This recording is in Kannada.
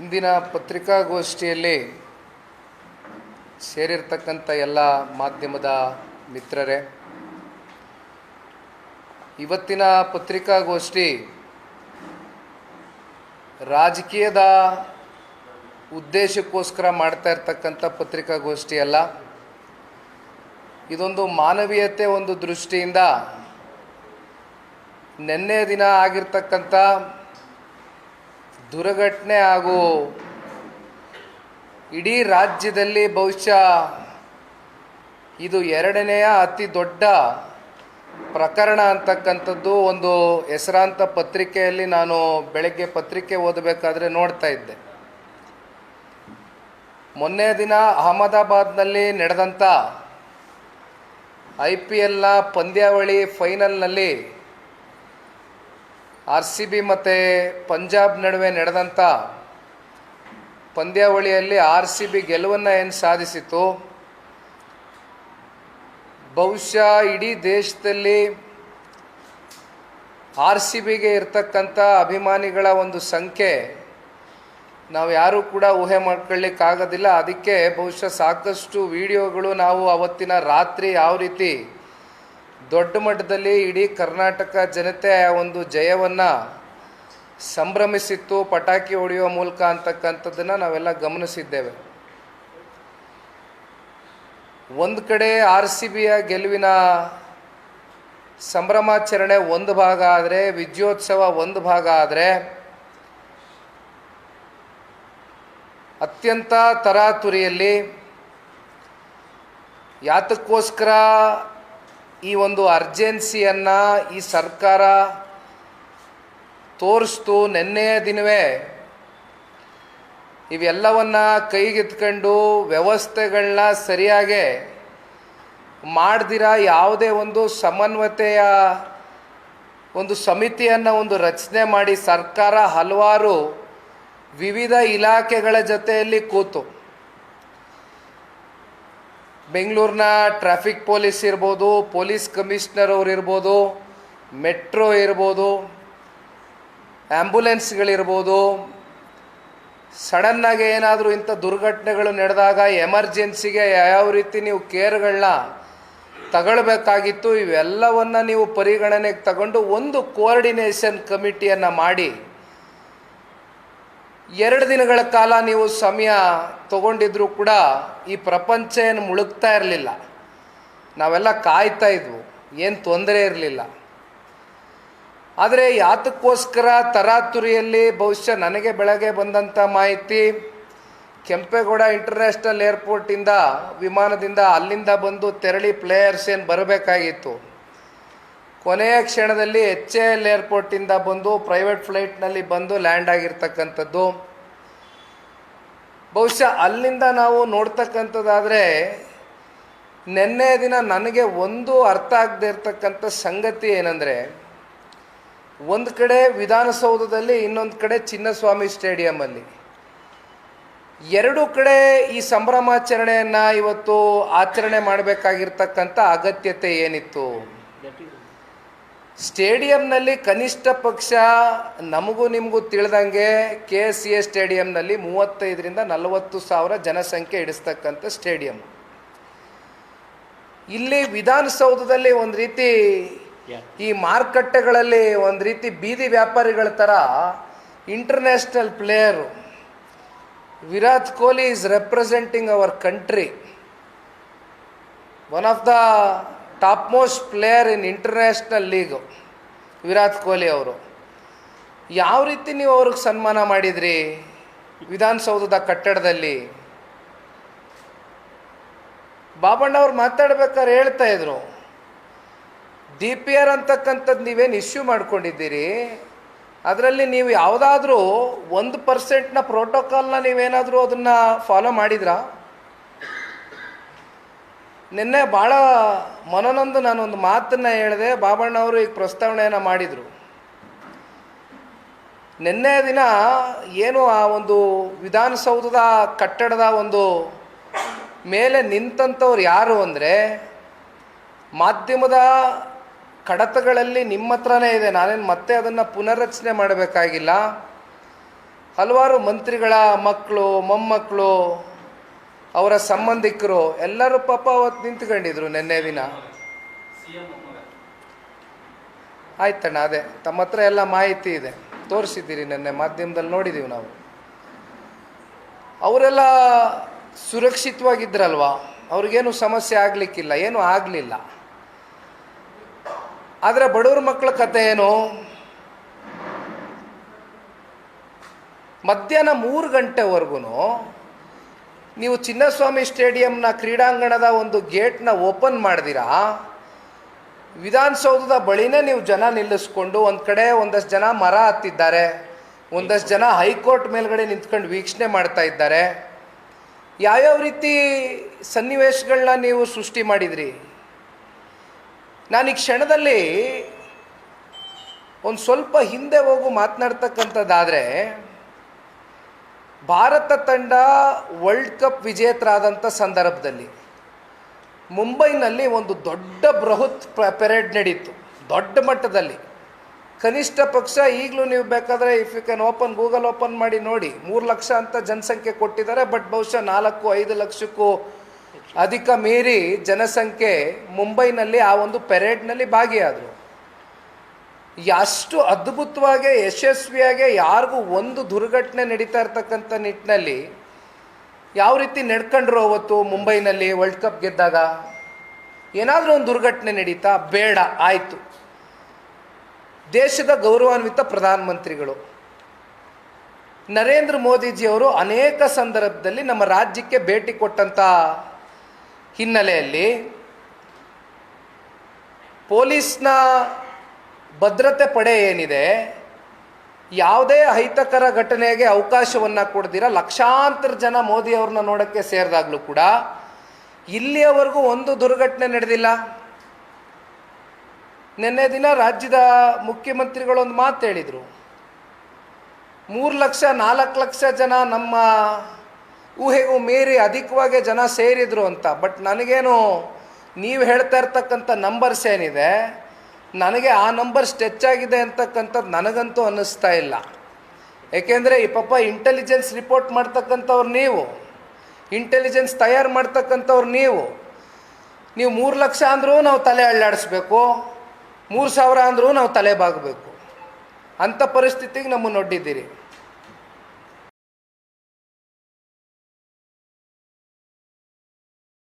ಇಂದಿನ ಪತ್ರಿಕಾಗೋಷ್ಠಿಯಲ್ಲಿ ಸೇರಿರ್ತಕ್ಕಂಥ ಎಲ್ಲ ಮಾಧ್ಯಮದ ಮಿತ್ರರೇ, ಇವತ್ತಿನ ಪತ್ರಿಕಾಗೋಷ್ಠಿ ರಾಜಕೀಯದ ಉದ್ದೇಶಕ್ಕೋಸ್ಕರ ಮಾಡ್ತಾ ಇರ್ತಕ್ಕಂಥ ಪತ್ರಿಕಾಗೋಷ್ಠಿ ಅಲ್ಲ. ಇದೊಂದು ಮಾನವೀಯತೆ ಒಂದು ದೃಷ್ಟಿಯಿಂದ ನೆನ್ನೆ ದಿನ ಆಗಿರ್ತಕ್ಕಂಥ ದುರ್ಘಟನೆ ಹಾಗೂ ಇಡೀ ರಾಜ್ಯದಲ್ಲಿ ಬಹುಶಃ ಇದು ಎರಡನೆಯ ಅತಿ ದೊಡ್ಡ ಪ್ರಕರಣ ಅಂತಕ್ಕಂಥದ್ದು ಒಂದು ಹೆಸರಾಂತ ಪತ್ರಿಕೆಯಲ್ಲಿ ನಾನು ಬೆಳಗ್ಗೆ ಪತ್ರಿಕೆ ಓದಬೇಕಾದ್ರೆ ನೋಡ್ತಾ ಇದ್ದೆ. ಮೊನ್ನೆ ದಿನ ಅಹಮದಾಬಾದ್ನಲ್ಲಿ ನಡೆದಂಥ ಐ ಪಿ ಎಲ್ನ ಪಂದ್ಯಾವಳಿ ಫೈನಲ್ನಲ್ಲಿ ಆರ್ ಸಿ ಬಿ ಮತ್ತು ಪಂಜಾಬ್ ನಡುವೆ ನಡೆದಂಥ ಪಂದ್ಯಾವಳಿಯಲ್ಲಿ ಆರ್ ಸಿ ಬಿ ಗೆಲುವನ್ನು ಏನು ಸಾಧಿಸಿತು? ಬಹುಶಃ ಇಡೀ ದೇಶದಲ್ಲಿ ಆರ್ ಸಿ ಬಿಗೆ ಇರ್ತಕ್ಕಂಥ ಅಭಿಮಾನಿಗಳ ಒಂದು ಸಂಖ್ಯೆ ನಾವು ಯಾರೂ ಕೂಡ ಊಹೆ ಮಾಡ್ಕೊಳ್ಳಿಕ್ಕಾಗೋದಿಲ್ಲ. ಅದಕ್ಕೆ ಬಹುಶಃ ಸಾಕಷ್ಟು ವಿಡಿಯೋಗಳು ನಾವು ಅವತ್ತಿನ ರಾತ್ರಿ ಯಾವ ರೀತಿ ದೊಡ್ಡ ಮಟ್ಟದಲ್ಲಿ ಇಡೀ ಕರ್ನಾಟಕ ಜನತೆ ಒಂದು ಜಯವನ್ನು ಸಂಭ್ರಮಿಸಿತ್ತು, ಪಟಾಕಿ ಹೊಡೆಯುವ ಮೂಲಕ ಅಂತಕ್ಕಂಥದ್ದನ್ನು ನಾವೆಲ್ಲ ಗಮನಿಸಿದ್ದೇವೆ. ಒಂದು ಕಡೆ ಆರ್ ಸಿ ಬಿಯ ಗೆಲುವಿನ ಸಂಭ್ರಮಾಚರಣೆ ಒಂದು ಭಾಗ ಆದರೆ, ವಿಜಯೋತ್ಸವ ಒಂದು ಭಾಗ ಆದರೆ, ಅತ್ಯಂತ ತರಾತುರಿಯಲ್ಲಿ ಯಾತಕ್ಕೋಸ್ಕರ ಈ ಒಂದು ಅರ್ಜೆನ್ಸಿಯನ್ನು ಈ ಸರ್ಕಾರ ತೋರಿಸ್ತು ನಿನ್ನೆಯ ದಿನವೇ. ಇವೆಲ್ಲವನ್ನು ಕೈಗೆತ್ಕೊಂಡು ವ್ಯವಸ್ಥೆಗಳನ್ನ ಸರಿಯಾಗಿ ಮಾಡ್ದಿರ ಯಾವುದೇ ಒಂದು ಸಮನ್ವತೆಯ ಒಂದು ಸಮಿತಿಯನ್ನು ಒಂದು ರಚನೆ ಮಾಡಿ ಸರ್ಕಾರ ಹಲವಾರು ವಿವಿಧ ಇಲಾಖೆಗಳ ಜೊತೆಯಲ್ಲಿ ಕೂತು. ಬೆಂಗಳೂರಿನ ಟ್ರಾಫಿಕ್ ಪೊಲೀಸ್ ಇರ್ಬೋದು, ಪೊಲೀಸ್ ಕಮಿಷನರ್ ಅವ್ರು ಇರ್ಬೋದು, ಮೆಟ್ರೋ ಇರ್ಬೋದು ಆ್ಯಂಬುಲೆನ್ಸ್ಗಳಿರ್ಬೋದು ಸಡನ್ನಾಗಿ ಏನಾದರೂ ಇಂಥ ದುರ್ಘಟನೆಗಳು ನಡೆದಾಗ ಎಮರ್ಜೆನ್ಸಿಗೆ ಯಾವ ರೀತಿ ನೀವು ಕೇರ್ಗಳನ್ನ ತಗೊಳ್ಬೇಕಾಗಿತ್ತು, ಇವೆಲ್ಲವನ್ನು ನೀವು ಪರಿಗಣನೆಗೆ ತಗೊಂಡು ಒಂದು ಕೋಆರ್ಡಿನೇಷನ್ ಕಮಿಟಿಯನ್ನು ಮಾಡಿ ಎರಡು ದಿನಗಳ ಕಾಲ ನೀವು ಸಮಯ ತಗೊಂಡಿದ್ರೂ ಕೂಡ ಈ ಪ್ರಪಂಚ ಏನು ಮುಳುಗ್ತಾ ಇರಲಿಲ್ಲ. ನಾವೆಲ್ಲ ಕಾಯ್ತಾ ಇದ್ವು, ಏನು ತೊಂದರೆ ಇರಲಿಲ್ಲ. ಆದರೆ ಯಾತಕ್ಕೋಸ್ಕರ ತರಾತುರಿಯಲ್ಲಿ ಬಹುಶಃ ನನಗೆ ಬೆಳಗ್ಗೆ ಬಂದಂಥ ಮಾಹಿತಿ, ಕೆಂಪೇಗೌಡ ಇಂಟರ್ನ್ಯಾಷನಲ್ ಏರ್ಪೋರ್ಟಿಂದ ವಿಮಾನದಿಂದ ಅಲ್ಲಿಂದ ಬಂದು ತೆರಳಿ ಪ್ಲೇಯರ್ಸ್ ಏನು ಬರಬೇಕಾಗಿತ್ತು. ಕೊನೆಯ ಕ್ಷಣದಲ್ಲಿ ಎಚ್ ಎ ಎಲ್ ಏರ್ಪೋರ್ಟಿಂದ ಬಂದು ಪ್ರೈವೇಟ್ ಫ್ಲೈಟ್ನಲ್ಲಿ ಬಂದು ಲ್ಯಾಂಡ್ ಆಗಿರ್ತಕ್ಕಂಥದ್ದು. ಬಹುಶಃ ಅಲ್ಲಿಂದ ನಾವು ನೋಡ್ತಕ್ಕಂಥದ್ದಾದರೆ ನಿನ್ನೆ ದಿನ ನನಗೆ ಒಂದು ಅರ್ಥ ಆಗದೆ ಇರತಕ್ಕಂಥ ಸಂಗತಿ ಏನಂದರೆ, ಒಂದು ಕಡೆ ವಿಧಾನಸೌಧದಲ್ಲಿ ಇನ್ನೊಂದು ಕಡೆ ಚಿನ್ನಸ್ವಾಮಿ ಸ್ಟೇಡಿಯಮಲ್ಲಿ. ಎರಡು ಕಡೆ ಈ ಸಂಭ್ರಮಾಚರಣೆಯನ್ನು ಇವತ್ತು ಆಚರಣೆ ಮಾಡಬೇಕಾಗಿರ್ತಕ್ಕಂಥ ಅಗತ್ಯತೆ ಏನಿತ್ತು? ಸ್ಟೇಡಿಯಂನಲ್ಲಿ ಕನಿಷ್ಠ ಪಕ್ಷ ನಮಗೂ ನಿಮಗೂ ತಿಳಿದಂಗೆ ಕೆ ಎಸ್ ಸಿ ಎ ಸ್ಟೇಡಿಯಂನಲ್ಲಿ ಮೂವತ್ತೈದರಿಂದ ನಲವತ್ತು ಸಾವಿರ ಜನಸಂಖ್ಯೆ ಇಡಿಸ್ತಕ್ಕಂಥ ಸ್ಟೇಡಿಯಂ. ಇಲ್ಲಿ ವಿಧಾನಸೌಧದಲ್ಲಿ ಒಂದು ರೀತಿ ಈ ಮಾರುಕಟ್ಟೆಗಳಲ್ಲಿ ಒಂದು ರೀತಿ ಬೀದಿ ವ್ಯಾಪಾರಿಗಳ ಥರ international player Virat Kohli is representing our country one of the top most player in international league Virat Kohli ಅವರು. ಯಾವ ರೀತಿ ನೀವು ಅವ್ರಿಗೆ ಸನ್ಮಾನ ಮಾಡಿದ್ರಿ? ವಿಧಾನಸೌಧದ ಕಟ್ಟಡದಲ್ಲಿ. ಬಾಬಣ್ಣ ಅವ್ರು ಮಾತಾಡ್ಬೇಕಾದ್ರೆ ಹೇಳ್ತಾ ಇದ್ರು. ಡಿ ಪಿ ಆರ್ ಅಂತಕ್ಕಂಥದ್ದು ನೀವೇನು ಇಶ್ಯೂ ಮಾಡ್ಕೊಂಡಿದ್ದೀರಿ? ಅದರಲ್ಲಿ ನೀವು ಯಾವುದಾದ್ರೂ ಒಂದು ಪರ್ಸೆಂಟ್ನ ಪ್ರೋಟೋಕಾಲ್ನ ನೀವೇನಾದರೂ ಅದನ್ನು ಫಾಲೋ ಮಾಡಿದ್ರಾ? ನಿನ್ನೆ ಭಾಳ ಮನನೊಂದು ನಾನೊಂದು ಮಾತನ್ನು ಹೇಳಿದೆ ಬಾಬಣ್ಣ ಅವರು ಈಗ ಪ್ರಸ್ತಾವನೆಯನ್ನು ಮಾಡಿದರು. ನಿನ್ನೆ ದಿನ ಏನು ಆ ಒಂದು ವಿಧಾನಸೌಧದ ಕಟ್ಟಡದ ಒಂದು ಮೇಲೆ ನಿಂತಂಥವ್ರು ಯಾರು ಅಂದರೆ, ಮಾಧ್ಯಮದ ಕಡತಗಳಲ್ಲಿ ನಿಮ್ಮ ಹತ್ರನೇ ಇದೆ, ನಾನೇನು ಮತ್ತೆ ಅದನ್ನು ಪುನರ್ರಚನೆ ಮಾಡಬೇಕಾಗಿಲ್ಲ. ಹಲವಾರು ಮಂತ್ರಿಗಳ ಮಕ್ಕಳು, ಮೊಮ್ಮಕ್ಕಳು ಅವರ ಸಂಬಂಧಿಕರು ಎಲ್ಲರೂ ಪಾಪ ಅವತ್ತು ನಿಂತ್ಕೊಂಡಿದ್ರು ನಿನ್ನೆ ದಿನ. ಆಯ್ತಣ್ಣ, ಅದೇ. ತಮ್ಮ ಹತ್ರ ಎಲ್ಲ ಮಾಹಿತಿ ಇದೆ. ತೋರಿಸಿದ್ದೀರಿ ನಿನ್ನೆ, ಮಾಧ್ಯಮದಲ್ಲಿ ನೋಡಿದ್ದೀವಿ ನಾವು. ಅವರೆಲ್ಲ ಸುರಕ್ಷಿತವಾಗಿದ್ದರಲ್ವಾ ಅವ್ರಿಗೇನು ಸಮಸ್ಯೆ ಆಗಲಿಕ್ಕಿಲ್ಲ, ಏನೂ ಆಗಲಿಲ್ಲ. ಆದರೆ ಬಡವ್ರ ಮಕ್ಕಳ ಕತೆ ಏನು? ಮಧ್ಯಾಹ್ನ ಮೂರು ಗಂಟೆವರೆಗೂ ನೀವು ಚಿನ್ನಸ್ವಾಮಿ ಸ್ಟೇಡಿಯಂನ ಕ್ರೀಡಾಂಗಣದ ಒಂದು ಗೇಟ್ನ ಓಪನ್ ಮಾಡಿದಿರಾ? ವಿಧಾನಸೌಧದ ಬಳಿನೇ ನೀವು ಜನ ನಿಲ್ಲಿಸ್ಕೊಂಡು ಒಂದು ಕಡೆ ಒಂದಷ್ಟು ಜನ ಮರ ಹತ್ತಿದ್ದಾರೆ, ಒಂದಷ್ಟು ಜನ ಹೈಕೋರ್ಟ್ ಮೇಲ್ಗಡೆ ನಿಂತ್ಕೊಂಡು ವೀಕ್ಷಣೆ ಮಾಡ್ತಾ ಇದ್ದಾರೆ. ಯಾವ್ಯಾವ ರೀತಿ ಸನ್ನಿವೇಶಗಳನ್ನ ನೀವು ಸೃಷ್ಟಿ ಮಾಡಿದ್ರಿ? ನಾನು ಈ ಕ್ಷಣದಲ್ಲಿ ಒಂದು ಸ್ವಲ್ಪ ಹಿಂದೆ ಹೋಗು ಮಾತನಾಡ್ತಕ್ಕಂಥದ್ದಾದರೆ ಭಾರತ ತಂಡ ವರ್ಲ್ಡ್ ಕಪ್ ವಿಜೇತರಾದಂಥ ಸಂದರ್ಭದಲ್ಲಿ ಮುಂಬೈನಲ್ಲಿ ಒಂದು ದೊಡ್ಡ ಬೃಹತ್ ಪೆರೇಡ್ ನಡೀತು. ದೊಡ್ಡ ಮಟ್ಟದಲ್ಲಿ. ಕನಿಷ್ಠ ಪಕ್ಷ ಈಗಲೂ ನೀವು ಬೇಕಾದರೆ if you can open Google open ಮಾಡಿ ನೋಡಿ. ಮೂರು ಲಕ್ಷ ಅಂತ ಜನಸಂಖ್ಯೆ ಕೊಟ್ಟಿದ್ದಾರೆ ಬಟ್ ಬಹುಶಃ ನಾಲ್ಕು, ಐದು ಲಕ್ಷಕ್ಕೂ ಅಧಿಕ ಮೀರಿ ಜನಸಂಖ್ಯೆ ಮುಂಬೈನಲ್ಲಿ ಆ ಒಂದು ಪೆರೇಡ್ನಲ್ಲಿ ಭಾಗಿಯಾದರು. ಅಷ್ಟು ಅದ್ಭುತವಾಗಿ, ಯಶಸ್ವಿಯಾಗಿ ಯಾರಿಗೂ ಒಂದು ದುರ್ಘಟನೆ ನಡೀತಾ ಇರ್ತಕ್ಕಂಥ ನಿಟ್ಟಿನಲ್ಲಿ ಯಾವ ರೀತಿ ನಡ್ಕೊಂಡ್ರು ಅವತ್ತು ಮುಂಬೈನಲ್ಲಿ ವರ್ಲ್ಡ್ ಕಪ್ ಗೆದ್ದಾಗ? ಏನಾದರೂ ಒಂದು ದುರ್ಘಟನೆ ನಡೀತಾ, ಬೇಡ, ಆಯಿತು. ದೇಶದ ಗೌರವಾನ್ವಿತ ಪ್ರಧಾನಮಂತ್ರಿಗಳು. ನರೇಂದ್ರ ಮೋದಿಜಿಯವರು ಅನೇಕ ಸಂದರ್ಭದಲ್ಲಿ ನಮ್ಮ ರಾಜ್ಯಕ್ಕೆ ಭೇಟಿ ಕೊಟ್ಟಂಥ ಹಿನ್ನೆಲೆಯಲ್ಲಿ ಪೊಲೀಸ್ನ ಭದ್ರತೆ ಪಡೆ ಏನಿದೆ, ಯಾವುದೇ ಅಹಿತಕರ ಘಟನೆಗೆ ಅವಕಾಶವನ್ನು ಕೊಡ್ದಿರ, ಲಕ್ಷಾಂತರ ಜನ ಮೋದಿ ಅವ್ರನ್ನ ನೋಡೋಕ್ಕೆ ಸೇರಿದಾಗಲೂ ಕೂಡ ಇಲ್ಲಿಯವರೆಗೂ ಒಂದು ದುರ್ಘಟನೆ ನಡೆದಿಲ್ಲ. ನಿನ್ನೆ ದಿನ ರಾಜ್ಯದ ಮುಖ್ಯಮಂತ್ರಿಗಳು ಒಂದು ಮಾತು ಹೇಳಿದರು. ಮೂರು ಲಕ್ಷ, ನಾಲ್ಕು ಲಕ್ಷ ಜನ ನಮ್ಮ ಊಹೆಗೂ ಮೀರಿ ಅಧಿಕವಾಗಿ ಜನ ಸೇರಿದರು ಅಂತ. ಬಟ್ ನನಗೇನು, ನೀವು ಹೇಳ್ತಾ ಇರ್ತಕ್ಕಂಥ ನಂಬರ್ಸ್ ಏನಿದೆ ನನಗೆ ಆ ನಂಬರ್ ಸ್ಟೆಚ್ ಆಗಿದೆ ಅಂತಕ್ಕಂಥದ್ದು ನನಗಂತೂ ಅನ್ನಿಸ್ತಾ ಇಲ್ಲ. ಏಕೆಂದರೆ ಈ ಪಾಪ ಇಂಟೆಲಿಜೆನ್ಸ್ ರಿಪೋರ್ಟ್ ಮಾಡ್ತಕ್ಕಂಥವ್ರು ನೀವು. ಇಂಟೆಲಿಜೆನ್ಸ್ ತಯಾರು ಮಾಡ್ತಕ್ಕಂಥವ್ರು ನೀವು. ನೀವು ಮೂರು ಲಕ್ಷ ಅಂದರೂ ನಾವು ತಲೆ ಅಳ್ಳಾಡಿಸ್ಬೇಕು. ಮೂರು ಸಾವಿರ ಅಂದರೂ ನಾವು ತಲೆ ಬಾಗಬೇಕು. ಅಂಥ ಪರಿಸ್ಥಿತಿಗೆ ನಮ್ಮನ್ನು ಒಡ್ಡಿದ್ದೀರಿ.